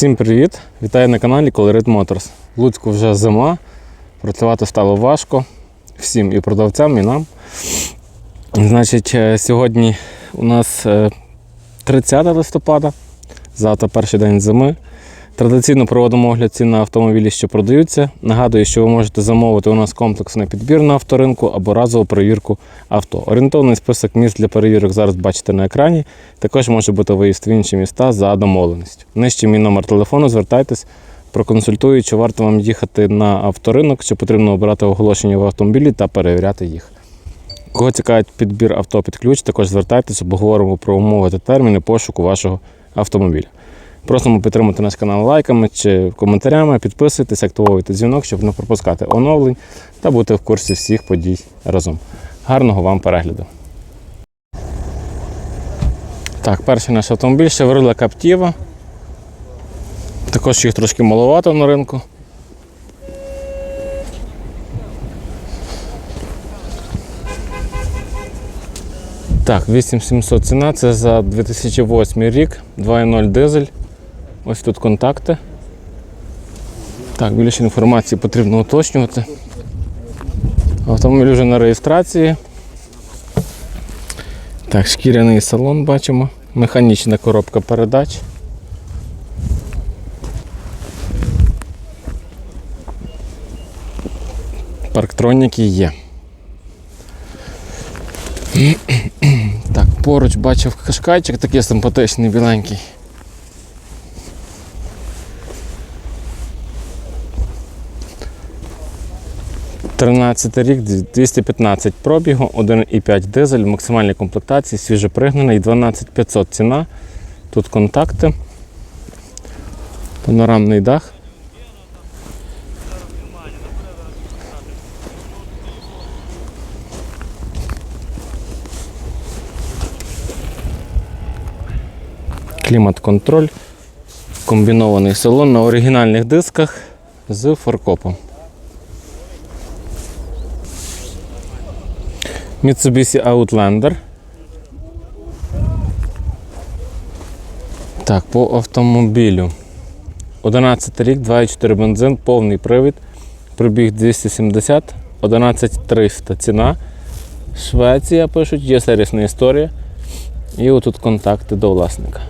Всім привіт! Вітаю на каналі Colorit Motors. В Луцьку вже зима, працювати стало важко всім і продавцям, і нам. Значить, е, сьогодні у нас е, 30 листопада, завтра перший день зими. Традиційно проводимо огляд цін на автомобілі, що продаються. Нагадую, що ви можете замовити у нас комплексний підбір на авторинку або разову перевірку авто. Орієнтовний список міст для перевірок зараз бачите на екрані. Також може бути виїзд в інші міста за домовленістю. Нижче мій номер телефону, звертайтесь, проконсультую, чи варто вам їхати на авторинок, чи потрібно обирати оголошення в автомобілі та перевіряти їх. Кого цікавить підбір авто під ключ, також звертайтеся, обговоримо про умови та терміни пошуку вашого автомобіля. Просимо підтримати наш канал лайками чи коментарями, підписуйтесь, активовуйте дзвінок, щоб не пропускати оновлень та бути в курсі всіх подій разом. Гарного вам перегляду! Так, перший наш автомобіль Chevrolet Captiva. Також їх трошки маловато на ринку. Так, 8700 ціна, це за 2008 рік, 2.0 дизель. Ось тут контакти. Так, більше інформації потрібно уточнювати. Автомобіль вже на реєстрації. Так, шкіряний салон бачимо. Механічна коробка передач. Парктроніки є. Так, поруч бачив кашкайчик такий симпатичний, біленький. Тринадцятий рік, 215 пробігу, 1,5 дизель, максимальній комплектації, свіжопригнаний, 12500 ціна. Тут контакти, панорамний дах. Клімат-контроль, комбінований салон на оригінальних дисках з форкопом. Mitsubishi Outlander. Так, по автомобілю. 11 рік, 2,4 бензин, повний привід. Пробіг 270, 11300 ціна. Швеція пишуть, є сервісна історія. І отут контакти до власника.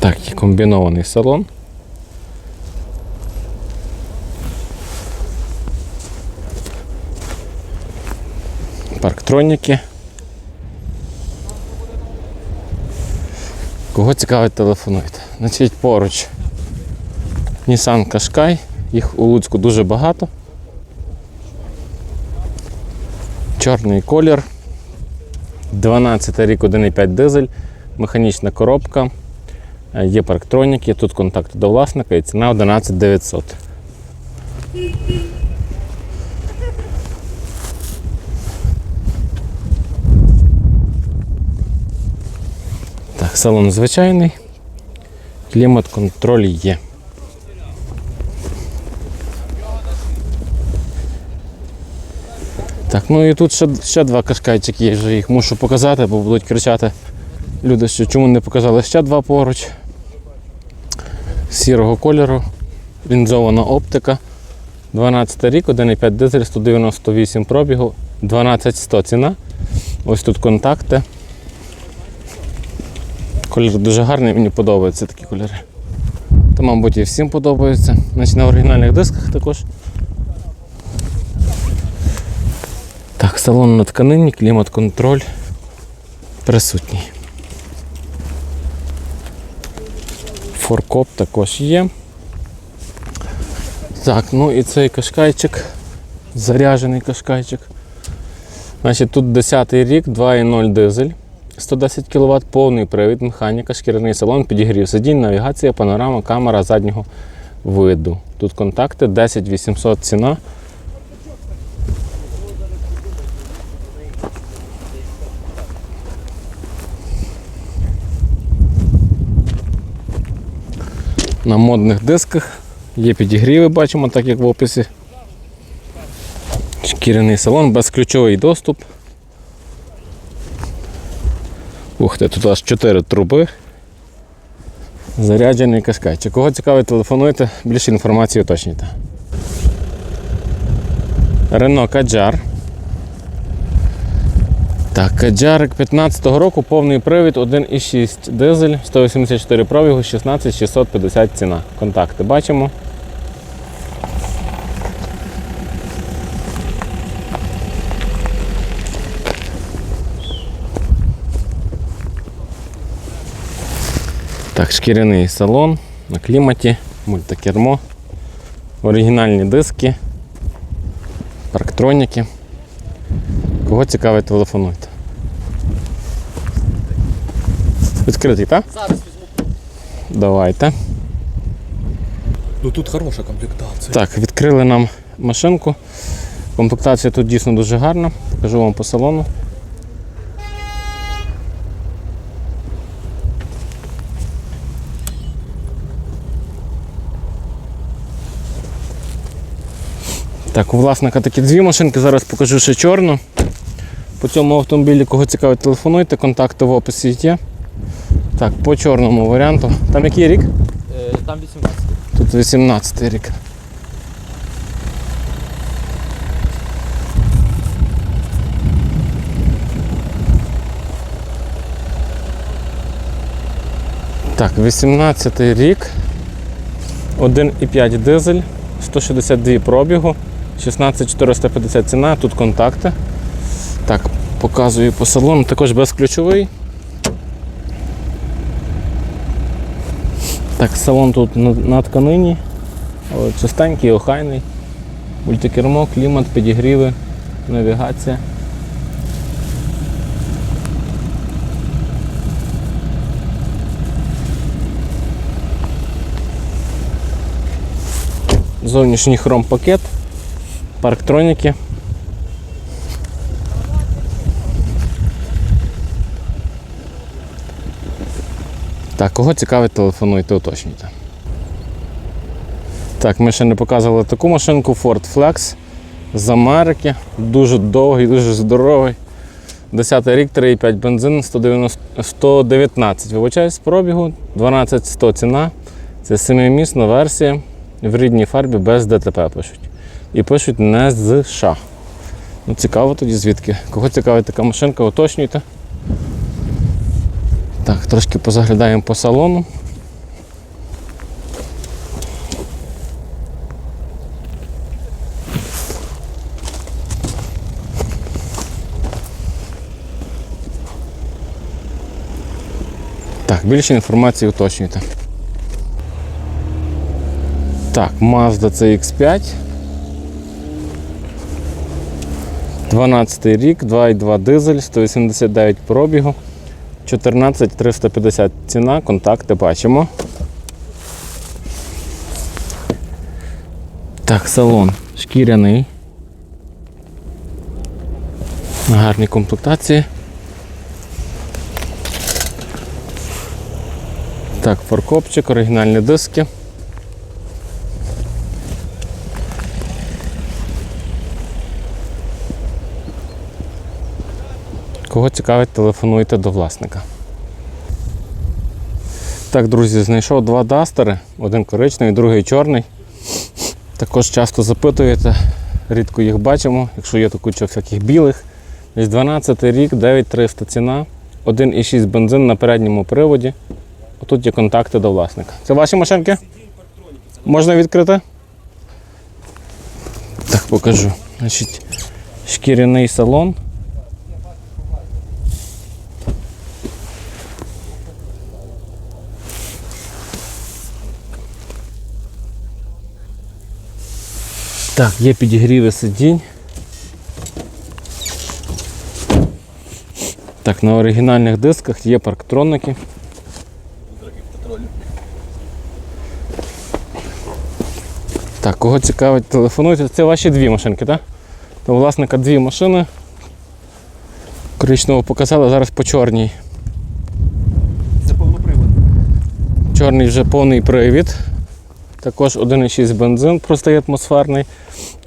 Так, є комбінований салон. Парктроніки. Кого цікавить, телефонуйте. Значить, поруч Nissan Qashqai, їх у Луцьку дуже багато. Чорний колір. 12 рік 1,5 дизель, механічна коробка. Е, Є парктроніки, тут контакти до власника і ціна 11 900. Так, салон звичайний. Клімат-контроль є. Так, ну і тут ще, ще два кашкайчики є, вже їх мушу показати, бо будуть кричати люди, що чому не показали ще два поруч. Сірого кольору, лінзована оптика. 12 рік, 1,5 дизель, 198 пробігу, 12100 ціна. Ось тут контакти. Колір дуже гарний, мені подобаються такі кольори. Та, мабуть, і всім подобаються. Значить, на оригінальних дисках також. Так, салон на тканині, клімат-контроль присутній. Форкоп також є. Так, ну і цей кашкайчик, заряджений кашкайчик. Значить, тут 10 рік, 2,0 дизель, 110 кВт, повний привід, механіка, шкіряний салон, підігрів сидінь, навігація, панорама, камера заднього виду. Тут контакти 10 800 ціна. На модних дисках є підігріви, бачимо, так як в описі Шкіряний салон, безключовий доступ. Ух ти, тут аж 4 труби. Заряджений кашкай. Чи кого цікавить, телефонуйте, більше інформації уточнюйте. Рено Каджар. Так, Каджарик 15-го року, повний привід 1,6 дизель, 184 пробігу, 16 650 ціна. Контакти бачимо. Так, шкіряний салон на кліматі, мультикермо, оригінальні диски, парктроніки. Кого цікавить, телефонуйте. Відкритий, так? Зараз візьму. Давайте. Ну тут хороша комплектація. Так, відкрили нам машинку. Комплектація тут дійсно дуже гарна. Покажу вам по салону. Так, у власника такі дві машинки, зараз покажу ще чорну. По цьому автомобілі, кого цікавить, телефонуйте, контакти в описі є. Так, по чорному варіанту. Там який рік? Е, Там 18. Тут 18 рік. Так, 18 рік. 1,5 дизель, 162 пробігу, 16450 ціна, тут контакти. Так, показую по салону, також безключовий. Так, салон тут на, на тканині, чистенький, охайний. Мультикермо, клімат, підігріви, навігація. Зовнішній хром-пакет, парктроніки. Так, кого цікавить, телефонуйте, уточнюйте. Так, ми ще не показували таку машинку Ford Flex з Америки. Дуже довгий, дуже здоровий. 10 рік, 3,5 бензин, 190, 119. Вибачаюсь, з пробігу, 12100 ціна. Це 7-місна версія в рідній фарбі без ДТП пишуть. І пишуть не з США. Ну, цікаво тоді звідки. Кого цікавить така машинка, уточнюйте. Так, трошки позаглядаємо по салону. Так, більше інформації уточнюйте. Так, Mazda CX5. 12 рік, 2,2 дизель, 189 пробігу. 14 350 ціна, контакти бачимо. Так, салон шкіряний. На гарній комплектації. Так, форкопчик, оригінальні диски. Кого цікавить, телефонуйте до власника. Так, друзі, знайшов два дастери, один коричневий, другий чорний. Також часто запитуєте, рідко їх бачимо, якщо є то куча всяких білих. Десь 12 рік, 9300 ціна, 1,6 бензин на передньому приводі. Тут є контакти до власника. Це ваші машинки? Можна відкрити? Так, покажу. Значить, шкіряний салон. Так, є підігріви сидінь. Так, на оригінальних дисках є парктроники. Так, кого цікавить, телефонуйте. Це ваші дві машинки, так? То власника дві машини. Коричневого показали, зараз по чорній. Це повнопривод. Чорний вже повний привід. Також 1,6 бензин, простий атмосферний.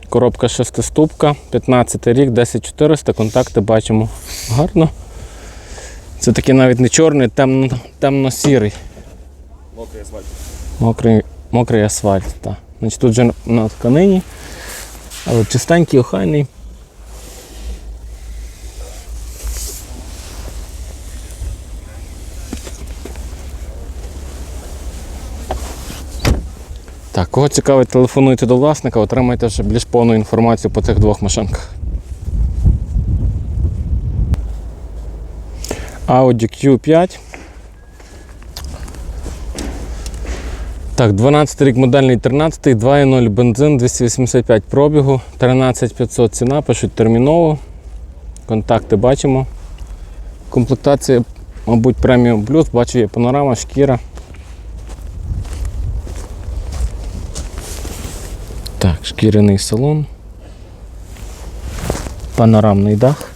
Коробка шестиступка, 15 рік, 10400, контакти бачимо гарно. Це такий навіть не чорний, темно, темно-сірий. Мокрий асфальт. Мокрий, мокрий асфальт. Так. Значить, тут же на тканині, але чистенький, охайний. Так, кого цікавить, телефонуйте до власника, отримайте вже більш повну інформацію по цих двох машинках. Audi Q5. Так, 12 рік модельний 13, 2.0 бензин, 285 пробігу, 13500 ціна, пишуть терміново. Контакти бачимо. Комплектація, мабуть, преміум плюс, бачу, є панорама, шкіра. Так, шкіряний салон. Панорамний дах.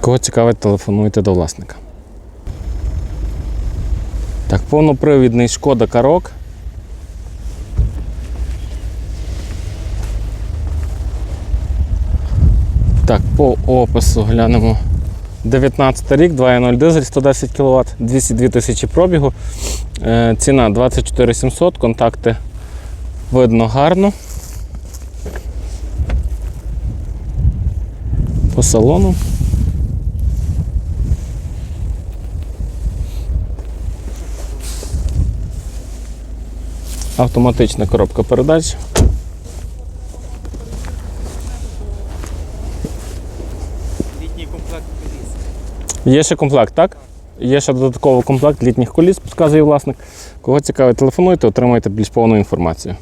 Кого цікавить, телефонуйте до власника. Так, повнопривідний шкода карок. Так, по опису глянемо. 19 рік, 2.0 дизель, 110 кВт, 202 тисячі пробігу. Е, ціна 24 700, контакти видно гарно. По салону. Автоматична коробка передач. Літній комплект. Є ще комплект, так? Є ще додатковий комплект літніх коліс, підказує власник. Кого цікавить, телефонуйте, отримайте більш повну інформацію.